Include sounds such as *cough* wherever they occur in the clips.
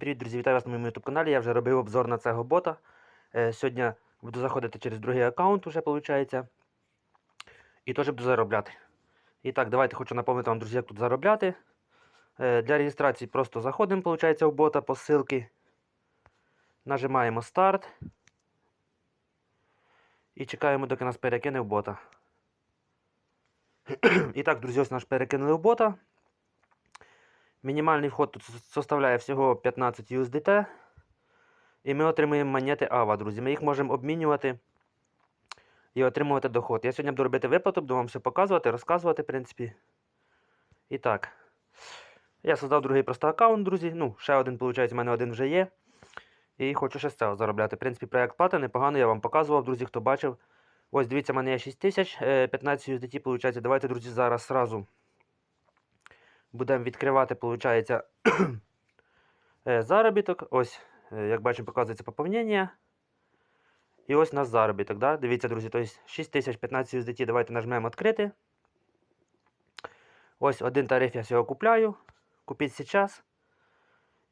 Привіт, друзі, вітаю вас на моєму YouTube каналі. Я вже робив обзор на цього бота. Е, сьогодні буду заходити через другий аккаунт, уже виходить. І теж буду заробляти. І так, давайте хочу напомнити вам, друзі, як тут заробляти. Е, для реєстрації просто заходимо, виходить, в бота по ссылки. Нажимаємо старт. І чекаємо, доки нас перекине в бота. *clears throat* І так, друзі, ось наш перекинули в бота. Мінімальний вход тут составляє всього 15 USDT. І ми отримуємо монети AVA, друзі. Ми їх можемо обмінювати і отримувати доход. Я сьогодні буду робити виплату, буду вам все показувати, розказувати, в принципі. І так. Я создав другий просто аккаунт, друзі. Ну, ще один, виходить, у мене один вже є. І хочу ще з цього заробляти. В принципі, проект плати непогано, я вам показував, друзі, хто бачив. Ось, дивіться, в мене є 6 тисяч, 15 USDT, виходить. Давайте, друзі, зараз сразу будемо відкривати, виходить, *clears throat* заробіток. Ось, е, як бачимо, показується поповнення. І ось наш заробіток. Да? Дивіться, друзі, тобто 6 тисяч 15 USDT. Давайте нажмемо відкрити. Ось один тариф я сьогодні купляю. Купіть зараз.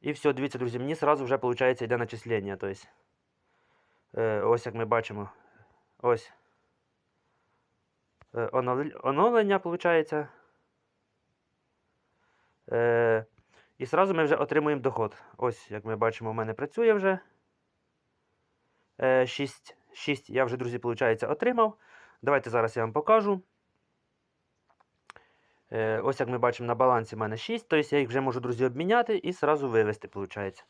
І все, дивіться, друзі, мені сразу вже виходить йде начислення. Тобто, е, ось як ми бачимо. Ось. Е, оновлення виходить. Е, і сразу ми вже отримуємо доход. Ось, як ми бачимо, у мене працює вже. Е, 6, 6 я вже, друзі, виходить, отримав. Давайте зараз я вам покажу. Е, ось як ми бачимо, на балансі в мене 6. Тобто я їх вже можу, друзі, обміняти і сразу вивести, виходить.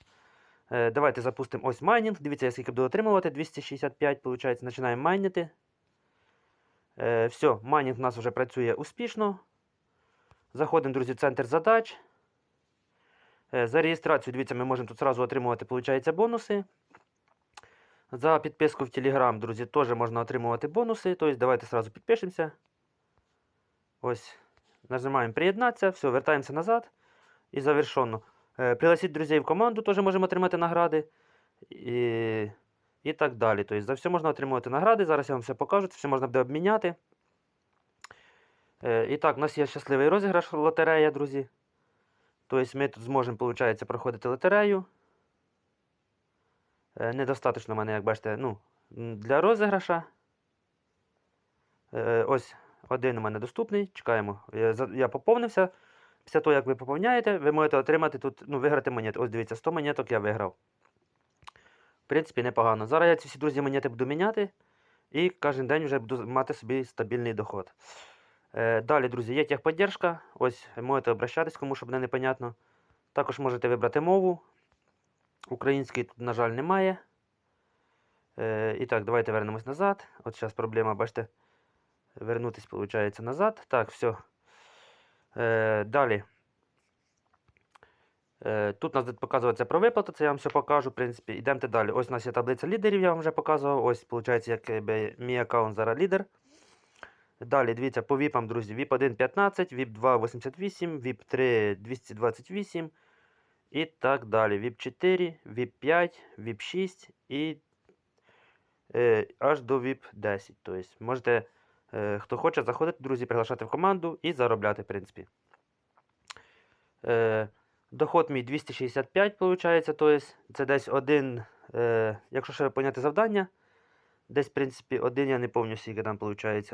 Е, давайте запустимо ось майнінг. Дивіться, я скільки буду отримувати. 265, виходить, починаємо майнити. Е, все, майнінг у нас вже працює успішно. Заходимо, друзі, в центр задач. Е, За реєстрацію, дивіться, ми можемо тут зразу отримувати, виходить, бонуси. За підписку в Telegram, друзі, теж можна отримувати бонуси. Тобто, давайте сразу підпишемося. Ось. Нажимаємо приєднатися, все, вертаємося назад. І завершено. Е, Пригласіть друзей в команду, теж можемо отримати награди. І, і так далі. Тобто, за все можна отримувати награди. Зараз я вам все покажу, це все можна буде обміняти. Е, І так, у нас є щасливий розіграш лотерея, друзі. Тобто ми тут зможемо, виходить, проходити лотерею. Е, Недостаточно в мене, як бачите, ну, для розіграша. Е, Ось один у мене доступний. Чекаємо. Я, поповнився. Після того, як ви поповняєте, ви можете отримати тут, ну, виграти монети. Ось дивіться, 100 монеток я виграв. В принципі, непогано. Зараз я ці всі друзі монети буду міняти. І кожен день вже буду мати собі стабільний доход. Е, Далі, друзі, є техподдержка. Ось можете обращатись, кому щоб не непонятно. Також можете вибрати мову. Української тут, на жаль, немає. Е, і так, давайте вернемось назад. От зараз проблема, бачите, вернутись, виходить, назад. Так, все. Далі. Е, тут у нас буде показуватися про виплату, це я вам все покажу, в принципі. Йдемте далі. Ось у нас є таблиця лідерів, я вам вже показував. Ось, виходить, як мій аккаунт зараз лідер. Далі, дивіться, по віпам, друзі. VIP 1 15, VIP 2 88, VIP 3 228 і так далі. VIP 4, VIP 5, VIP 6 і е, аж до VIP 10. Тобто, можете, е, хто хоче, заходити, друзі, приглашати в команду і заробляти, в принципі. Е, доход мій 265, виходить, тобто це десь один, е, якщо ще поняти завдання, десь, в принципі, один, я не пам'ятаю, скільки там виходить.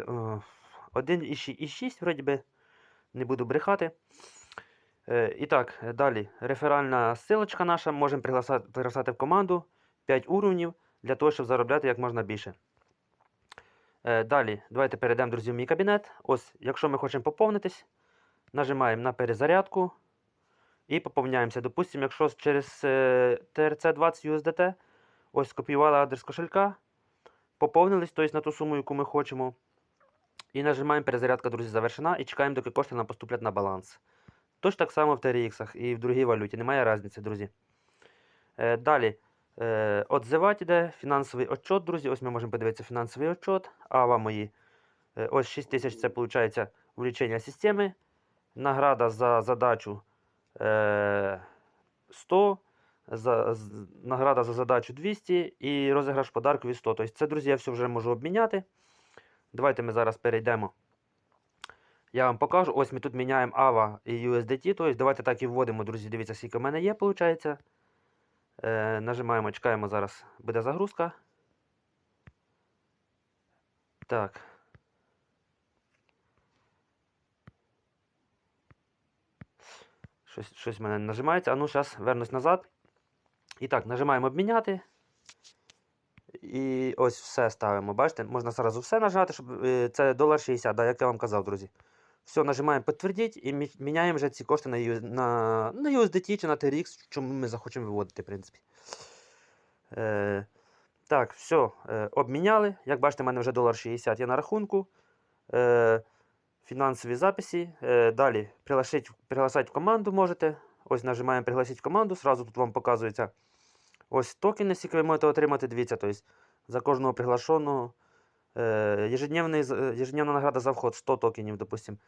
Один і 6, вроді би, не буду брехати. Е, і так, е, далі. Реферальна ссылочка наша. Можемо пригласати, в команду 5 уровнів для того, щоб заробляти як можна більше. Е, далі, давайте перейдемо, друзі, в мій кабінет. Ось, якщо ми хочемо поповнитись, нажимаємо на перезарядку і поповняємося. Допустимо, якщо через е, TRC20 USDT, ось скопіювали адрес кошелька, поповнились, тобто на ту суму, яку ми хочемо. І нажимаємо перезарядка, друзі, завершена, і чекаємо, доки кошти нам поступлять на баланс. Тож так само в TRX і в другій валюті, немає різниці, друзі. Е, далі. Е, отзивати йде фінансовий отчет, друзі. Ось ми можемо подивитися фінансовий отчет. Ава мої. Е, ось 6 тисяч це виходить влічення системи. Награда за задачу е, 100. За, награда за задачу 200 і розіграш подаркові 100. Тобто це, друзі, я все вже можу обміняти. Давайте ми зараз перейдемо. Я вам покажу. Ось ми тут міняємо AVA і USDT. Тобто давайте так і вводимо, друзі. Дивіться, скільки в мене є, виходить. Е, нажимаємо, чекаємо зараз. Буде загрузка. Так. Щось, щось в мене не нажимається. А ну, зараз вернусь назад. І так, нажимаємо обміняти. І ось все ставимо. Бачите, можна зразу все нажати, щоб е, це долар 60, да, як я вам казав, друзі. Все, нажимаємо підтвердіть і міняємо вже ці кошти на, на, на USDT чи на TRX, чому ми захочемо виводити, в принципі. Е, так, все, е, обміняли. Як бачите, в мене вже долар 60 є на рахунку. Е, фінансові записи. Е, далі приглашати в команду можете. Ось нажимаємо пригласити в команду. Сразу тут вам показується ось токени, які ви можете отримати. Дивіться, тобто за кожного приглашеного. Е, е, ежедневна награда за вход 100 токенів, допустим.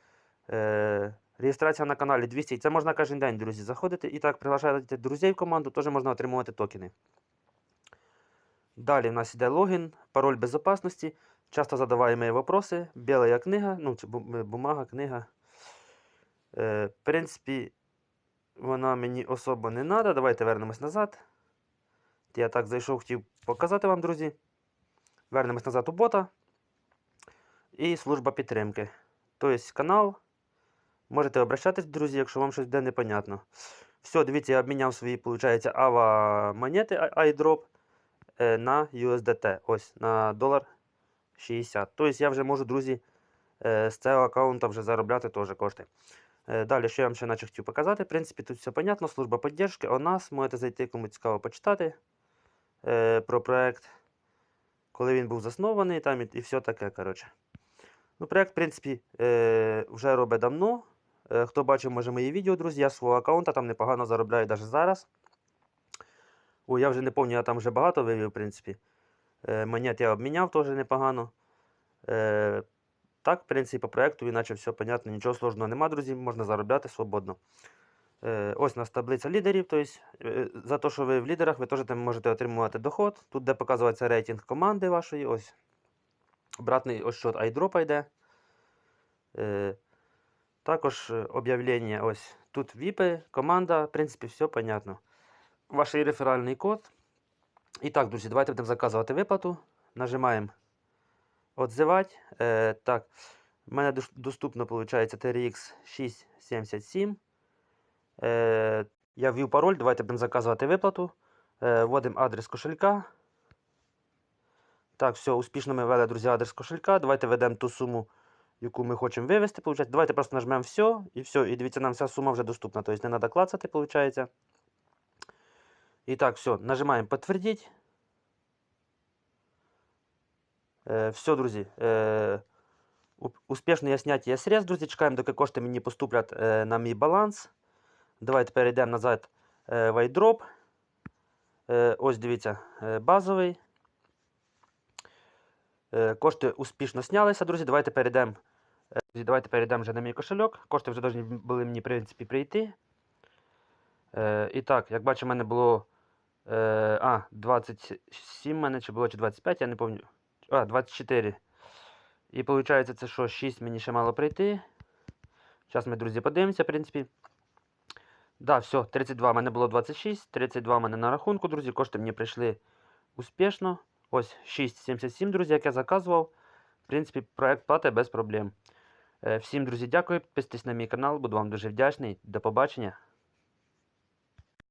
Е, реєстрація на каналі 200. Це можна кожен день, друзі, заходити. І так, приглашаєте друзей в команду, теж можна отримувати токени. Далі в нас йде логін, пароль безопасності. Часто задаваємо вопроси. Біла книга, ну, бумага, книга. В принципі, вона мені особо не треба. Давайте вернемось назад. Я так зайшов, хотів показати вам, друзі. Вернемось назад у бота. І служба підтримки. Тобто канал. Можете обращатись, друзі, якщо вам щось буде непонятно. Все, дивіться, я обміняв свої, виходить, ава монети iDrop е, на USDT. Ось на долар 60. Тобто я вже можу, друзі, е, з цього аккаунта вже заробляти теж кошти. Е, Далі, що я вам ще наче хотів показати. В принципі, тут все понятно. Служба підтримки. У нас можете зайти, кому цікаво почитати про проект, коли він був заснований, там і, і все таке. коротше. Ну, проект, в принципі, е, вже робить давно. Е, хто бачив, може, мої відео, друзі, я свого аккаунта там непогано заробляю навіть зараз. Ой, я вже не пам'ятаю, я там вже багато вивів, в принципі. Е, монет я обміняв теж непогано. Е, так, в принципі, по проекту, іначе все понятно, нічого сложного нема, друзі, можна заробляти свободно. Е, ось у нас таблиця лідерів. Тобто, за те, що ви в лідерах, ви теж там можете отримувати доход. Тут, де показується рейтинг команди вашої, ось. Обратний ось счет айдропа йде. Е, також об'явлення ось тут віпи, команда, в принципі, все понятно. Ваш реферальний код. І так, друзі, давайте будемо заказувати виплату. Нажимаємо «Отзивати». Так, в мене доступно, виходить, TRX 677. Е, я ввів пароль, давайте будемо заказувати виплату. Е, вводимо адрес кошелька. Так, все, успішно ми ввели, друзі, адрес кошелька. Давайте введемо ту суму, яку ми хочемо вивести. Получається. Давайте просто нажмемо все і все. І дивіться, нам вся сума вже доступна. Тобто не треба клацати, виходить. І так, все, нажимаємо підтвердити. Е, все, друзі. Е, успішне зняття средств, друзі. Чекаємо, доки кошти мені поступлять на мій баланс. Давайте перейдемо назад е, в iDrop. Е, ось дивіться, е, базовий. Кошти успішно знялися, друзі. Давайте перейдемо. Давайте перейдемо вже на мій кошельок. Кошти вже повинні були мені, в принципі, прийти. І так, як бачимо, в мене було. А, 27 в мене чи було, чи 25, я не пам'ятаю. А, 24. І виходить, це що, 6 мені ще мало прийти. Зараз ми, друзі, подивимося, в принципі. Да, все, 32 в мене було 26, 32 в мене на рахунку, друзі. Кошти мені прийшли успішно. Ось 6,77, друзі, як я заказував. В принципі, проект платить без проблем. Е, Всім, друзі, дякую. Підписуйтесь на мій канал, буду вам дуже вдячний. До побачення.